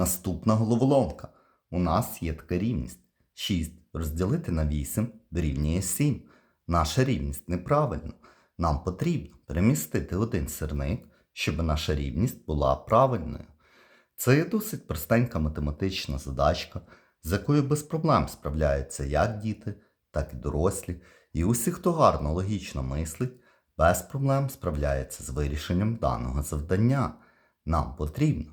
Наступна головоломка. У нас є така рівність. 6 розділити на 8 дорівнює 7. Наша рівність неправильна. Нам потрібно перемістити один сирник, щоб наша рівність була правильною. Це є досить простенька математична задачка, з якою без проблем справляються як діти, так і дорослі, і усі, хто гарно логічно мислить, без проблем справляється з вирішенням даного завдання. Нам потрібно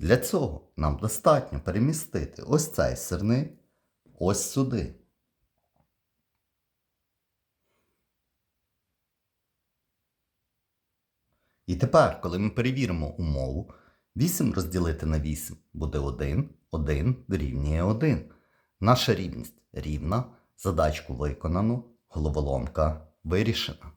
Для цього нам достатньо перемістити ось цей сирник ось сюди. І тепер, коли ми перевіримо умову, 8 розділити на 8 буде 1, 1 дорівнює 1. Наша рівність рівна, задачку виконано, головоломка вирішена.